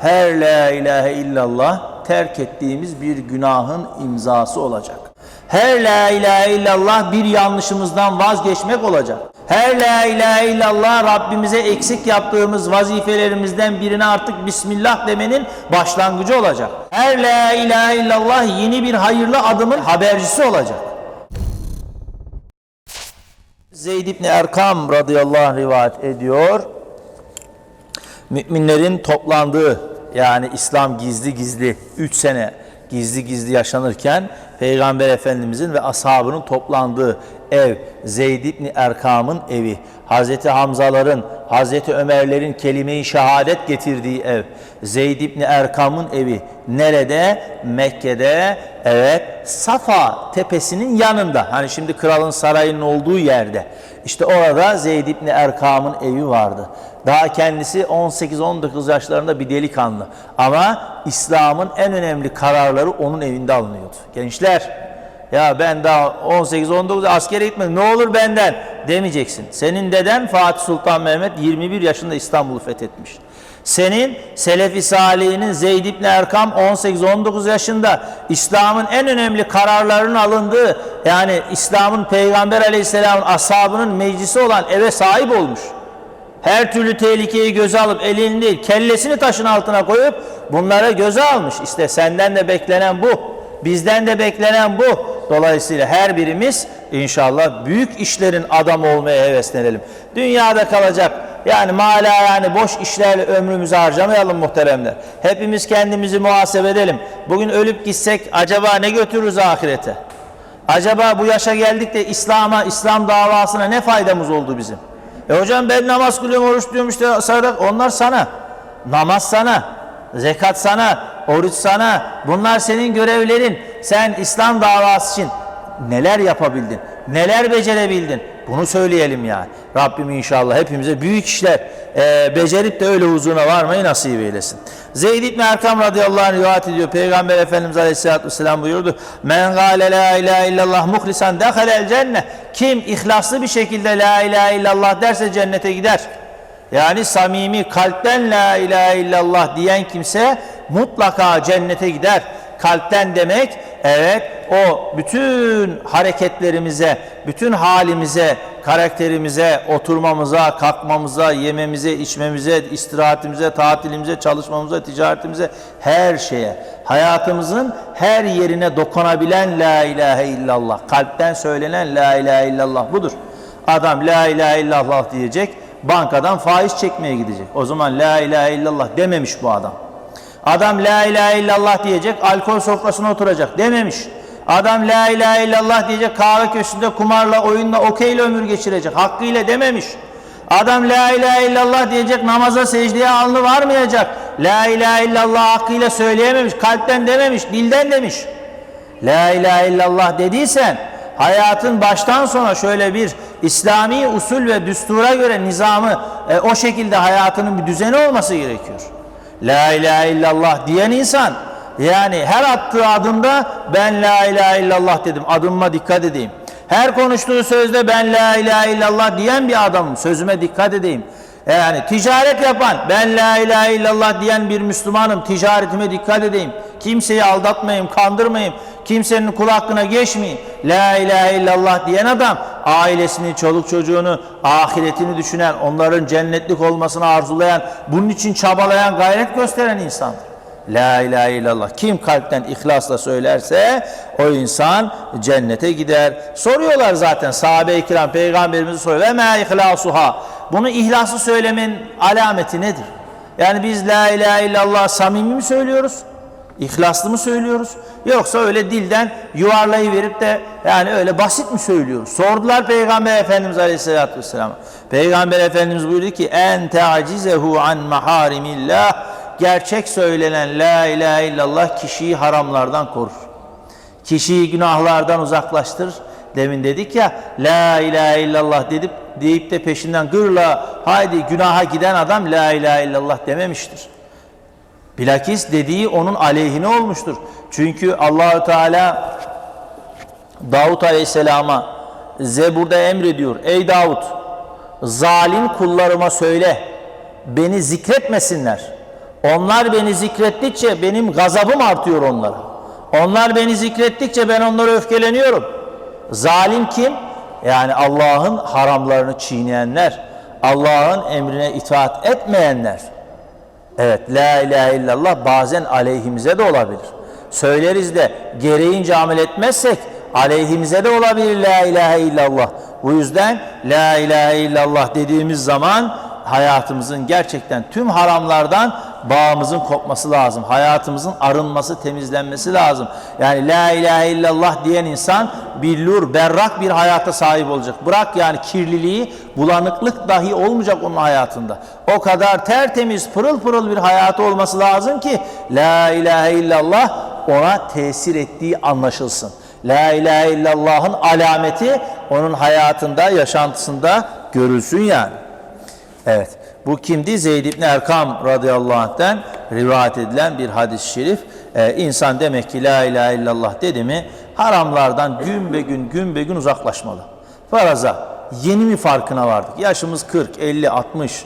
her la ilahe illallah terk ettiğimiz bir günahın imzası olacak. Her la ilahe illallah bir yanlışımızdan vazgeçmek olacak. Her la ilahe illallah Rabbimize eksik yaptığımız vazifelerimizden birine artık Bismillah demenin başlangıcı olacak. Her la ilahe illallah yeni bir hayırlı adımın habercisi olacak. Zeyd İbni Erkam radıyallahu anh rivayet ediyor. Müminlerin toplandığı yani İslam gizli gizli 3 sene gizli gizli yaşanırken Peygamber Efendimizin ve ashabının toplandığı ev Zeyd İbni Erkam'ın evi. Hazreti Hamzaların, Hazreti Ömerlerin kelime-i şehadet getirdiği ev. Zeyd İbni Erkam'ın evi. Nerede? Mekke'de. Evet. Safa tepesinin yanında. Hani şimdi kralın sarayının olduğu yerde. İşte orada Zeyd İbni Erkam'ın evi vardı. Daha kendisi 18-19 yaşlarında bir delikanlı. Ama İslam'ın en önemli kararları onun evinde alınıyordu. Gençler ya ben daha 18-19 askere gitmedim ne olur benden demeyeceksin. Senin deden Fatih Sultan Mehmet 21 yaşında İstanbul'u fethetmiş. Senin Selefi Salih'inin Zeyd İbni Erkam 18-19 yaşında İslam'ın en önemli kararlarının alındığı yani İslam'ın Peygamber Aleyhisselam'ın ashabının meclisi olan eve sahip olmuş. Her türlü tehlikeyi göze alıp elini değil kellesini taşın altına koyup bunlara göze almış. İşte senden de beklenen bu. Bizden de beklenen bu. Dolayısıyla her birimiz inşallah büyük işlerin adamı olmaya heveslenelim. Dünyada kalacak yani mala yani boş işlerle ömrümüzü harcamayalım muhteremler. Hepimiz kendimizi muhasebe edelim. Bugün ölüp gitsek acaba ne götürürüz ahirete? Acaba bu yaşa geldik de İslam'a, İslam davasına ne faydamız oldu bizim? E hocam ben namaz kılıyorum, oruç tutuyorum işte sadak onlar sana. Namaz sana, zekat sana, oruç sana. Bunlar senin görevlerin. Sen İslam davası için neler yapabildin? Neler becerebildin? Bunu söyleyelim yani. Rabbim inşallah hepimize büyük işler e, becerip de öyle huzuruna varmayı nasip eylesin. Zeyd İbni Erkam radıyallahu anh rivayet ediyor. Peygamber Efendimiz aleyhissalatü vesselam buyurdu. Men gâle la ilahe illallah muhlisan dehalel cennet. Kim ihlaslı bir şekilde la ilahe illallah derse cennete gider. Yani samimi kalpten la ilahe illallah diyen kimse mutlaka cennete gider. Kalpten demek evet o bütün hareketlerimize, bütün halimize, karakterimize, oturmamıza, kalkmamıza, yememize, içmemize, istirahatimize, tatilimize, çalışmamıza, ticaretimize, her şeye, hayatımızın her yerine dokunabilen la ilahe illallah, kalpten söylenen la ilahe illallah budur. Adam la ilahe illallah diyecek, bankadan faiz çekmeye gidecek. O zaman la ilahe illallah dememiş bu adam. Adam la ilahe illallah diyecek, alkol sofrasına oturacak dememiş. Adam la ilahe illallah diyecek, kahve köşkünde kumarla, oyunla, okeyle ömür geçirecek. Hakkıyla dememiş. Adam la ilahe illallah diyecek, namaza secdeye alnı varmayacak. La ilahe illallah hakkıyla söyleyememiş, kalpten dememiş, dilden demiş. La ilahe illallah dediysen, hayatın baştan sona şöyle bir İslami usul ve düstura göre nizamı e, o şekilde hayatının bir düzeni olması gerekiyor. La ilahe illallah diyen insan yani her attığı adımda ben la ilahe illallah dedim adımıma dikkat edeyim. Her konuştuğu sözde ben la ilahe illallah diyen bir adamım sözüme dikkat edeyim. Yani ticaret yapan ben la ilahe illallah diyen bir Müslümanım ticaretime dikkat edeyim. Kimseyi aldatmayayım, kandırmayayım. Kimsenin kul hakkına geçmeyeyim. La ilahe illallah diyen adam ailesini, çoluk çocuğunu, ahiretini düşünen, onların cennetlik olmasını arzulayan, bunun için çabalayan, gayret gösteren insandır. La ilahe illallah. Kim kalpten ihlasla söylerse o insan cennete gider. Soruyorlar zaten sahabe-i kiram peygamberimizi soruyor. Ve me ihlasuha. Bunu ihlaslı söylemenin alameti nedir? Yani biz la ilahe illallah samimi mi söylüyoruz? İhlaslı mı söylüyoruz? Yoksa öyle dilden yuvarlayı verip de yani öyle basit mi söylüyoruz? Sordular Peygamber Efendimiz Aleyhisselatü Vesselam'a. Peygamber Efendimiz buyurdu ki en teacizehu an maharimillah gerçek söylenen la ilahe illallah kişiyi haramlardan korur. Kişiyi günahlardan uzaklaştırır. Demin dedik ya la ilahe illallah dedip deyip de peşinden gırla haydi günaha giden adam la ilahe illallah dememiştir. Bilakis dediği onun aleyhine olmuştur. Çünkü Allahü Teala Davut Aleyhisselam'a Zebur'da emrediyor. Ey Davut zalim kullarıma söyle beni zikretmesinler. Onlar beni zikrettikçe benim gazabım artıyor onlara. Onlar beni zikrettikçe ben onlara öfkeleniyorum. Zalim kim? Yani Allah'ın haramlarını çiğneyenler, Allah'ın emrine itaat etmeyenler. Evet, la ilahe illallah bazen aleyhimize de olabilir. Söyleriz de gereğince amel etmezsek aleyhimize de olabilir la ilahe illallah. Bu yüzden la ilahe illallah dediğimiz zaman hayatımızın gerçekten tüm haramlardan bağımızın kopması lazım. Hayatımızın arınması, temizlenmesi lazım. Yani la ilahe illallah diyen insan billur, berrak bir hayata sahip olacak. Bırak yani kirliliği, bulanıklık dahi olmayacak onun hayatında. O kadar tertemiz, pırıl pırıl bir hayatı olması lazım ki la ilahe illallah ona tesir ettiği anlaşılsın. La ilahe illallah'ın alameti onun hayatında, yaşantısında görülsün yani. Evet. Bu kimdi? Zeyd İbni Erkam radıyallahu anh'ten rivayet edilen bir hadis-i şerif. Ee, insan demek ki la ilahe illallah dedi mi haramlardan gün be gün gün be gün uzaklaşmalı. Faraza yeni mi farkına vardık? Yaşımız 40, 50, 60.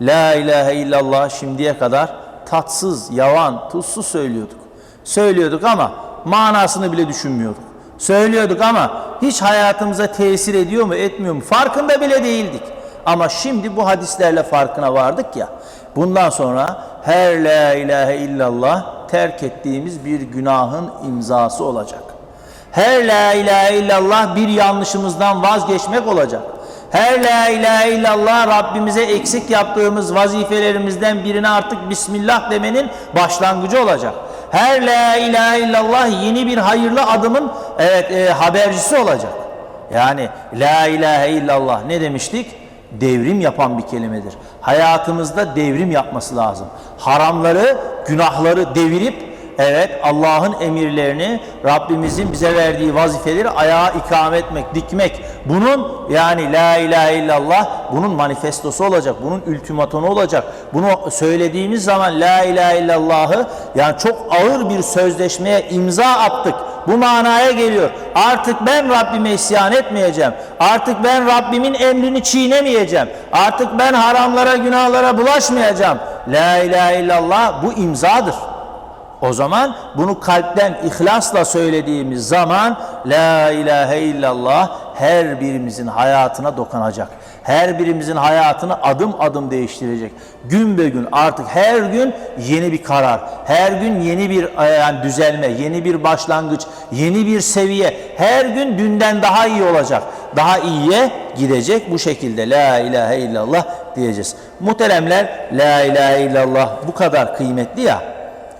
La ilahe illallah şimdiye kadar tatsız, yavan, tuzsuz söylüyorduk. Söylüyorduk ama manasını bile düşünmüyorduk. Söylüyorduk ama hiç hayatımıza tesir ediyor mu etmiyor mu farkında bile değildik. Ama şimdi bu hadislerle farkına vardık ya. Bundan sonra her la ilahe illallah terk ettiğimiz bir günahın imzası olacak. Her la ilahe illallah bir yanlışımızdan vazgeçmek olacak. Her la ilahe illallah Rabbimize eksik yaptığımız vazifelerimizden birine artık Bismillah demenin başlangıcı olacak. Her la ilahe illallah yeni bir hayırlı adımın evet e, habercisi olacak. Yani la ilahe illallah ne demiştik? Devrim yapan bir kelimedir. Hayatımızda devrim yapması lazım. Haramları, günahları devirip evet Allah'ın emirlerini, Rabbimizin bize verdiği vazifeleri ayağa ikame etmek, dikmek. Bunun yani la ilahe illallah bunun manifestosu olacak. Bunun ultimatonu olacak. Bunu söylediğimiz zaman la ilahe illallahı yani çok ağır bir sözleşmeye imza attık. Bu manaya geliyor. Artık ben Rabbime isyan etmeyeceğim. Artık ben Rabbimin emrini çiğnemeyeceğim. Artık ben haramlara, günahlara bulaşmayacağım. La ilahe illallah bu imzadır. O zaman bunu kalpten ihlasla söylediğimiz zaman La ilahe illallah her birimizin hayatına dokunacak. Her birimizin hayatını adım adım değiştirecek. Gün be gün artık her gün yeni bir karar, her gün yeni bir e, yani düzelme, yeni bir başlangıç, yeni bir seviye. Her gün dünden daha iyi olacak. Daha iyiye gidecek bu şekilde La ilahe illallah diyeceğiz. Muhteremler La ilahe illallah bu kadar kıymetli ya.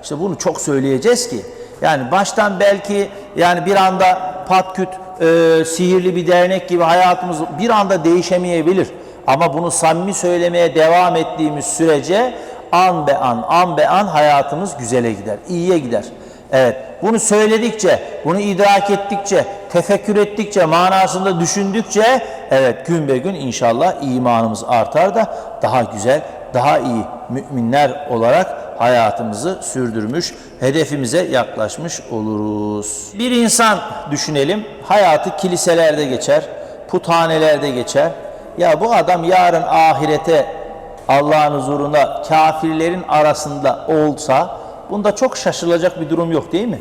İşte bunu çok söyleyeceğiz ki yani baştan belki yani bir anda patküt e, sihirli bir dernek gibi hayatımız bir anda değişemeyebilir. Ama bunu samimi söylemeye devam ettiğimiz sürece an be an, an be an hayatımız güzele gider, iyiye gider. Evet, bunu söyledikçe, bunu idrak ettikçe, tefekkür ettikçe, manasında düşündükçe, evet gün be gün inşallah imanımız artar da daha güzel, daha iyi müminler olarak hayatımızı sürdürmüş, hedefimize yaklaşmış oluruz. Bir insan düşünelim, hayatı kiliselerde geçer, puthanelerde geçer. Ya bu adam yarın ahirete Allah'ın huzurunda kafirlerin arasında olsa bunda çok şaşılacak bir durum yok değil mi?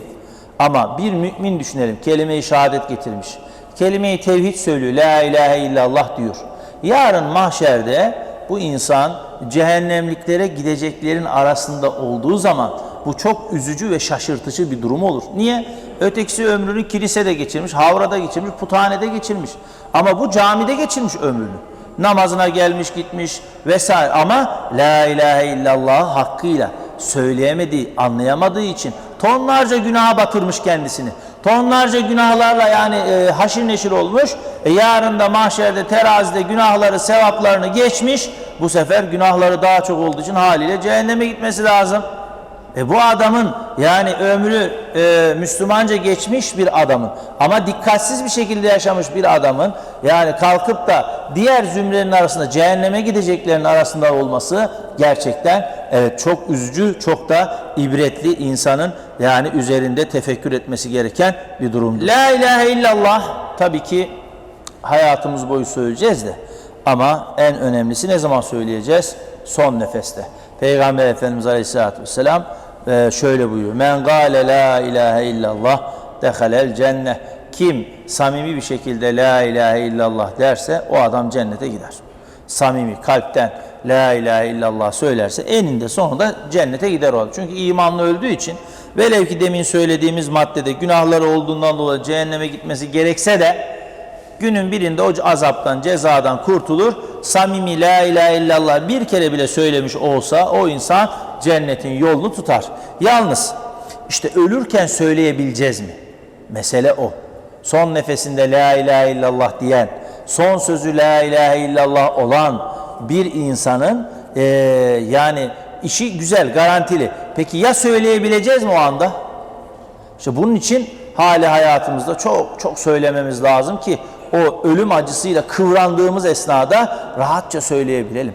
Ama bir mümin düşünelim, kelime-i şehadet getirmiş. Kelime-i tevhid söylüyor, la ilahe illallah diyor. Yarın mahşerde bu insan cehennemliklere gideceklerin arasında olduğu zaman bu çok üzücü ve şaşırtıcı bir durum olur. Niye? Ötekisi ömrünü kilisede geçirmiş, havrada geçirmiş, puthanede geçirmiş. Ama bu camide geçirmiş ömrünü. Namazına gelmiş gitmiş vesaire ama la ilahe illallah hakkıyla söyleyemediği, anlayamadığı için tonlarca günaha batırmış kendisini. Tonlarca günahlarla yani e, haşir neşir olmuş. E, yarın da mahşerde terazide günahları, sevaplarını geçmiş. Bu sefer günahları daha çok olduğu için haliyle cehenneme gitmesi lazım. E bu adamın yani ömrü e, Müslümanca geçmiş bir adamın ama dikkatsiz bir şekilde yaşamış bir adamın yani kalkıp da diğer zümrenin arasında cehenneme gideceklerin arasında olması gerçekten evet çok üzücü, çok da ibretli insanın yani üzerinde tefekkür etmesi gereken bir durumdur. La ilahe illallah tabii ki hayatımız boyu söyleyeceğiz de ama en önemlisi ne zaman söyleyeceğiz? Son nefeste. Peygamber Efendimiz Aleyhisselatü Vesselam e, şöyle buyuruyor. Men gâle la ilahe illallah dehalel cennet. Kim samimi bir şekilde la ilahe illallah derse o adam cennete gider. Samimi kalpten la ilahe illallah söylerse eninde sonunda cennete gider o adam. Çünkü imanlı öldüğü için velev ki demin söylediğimiz maddede günahları olduğundan dolayı cehenneme gitmesi gerekse de Günün birinde o azaptan, cezadan kurtulur. Samimi la ilahe illallah bir kere bile söylemiş olsa o insan cennetin yolunu tutar. Yalnız işte ölürken söyleyebileceğiz mi? Mesele o. Son nefesinde la ilahe illallah diyen, son sözü la ilahe illallah olan bir insanın eee, yani işi güzel, garantili. Peki ya söyleyebileceğiz mi o anda? İşte bunun için hali hayatımızda çok çok söylememiz lazım ki o ölüm acısıyla kıvrandığımız esnada rahatça söyleyebilelim.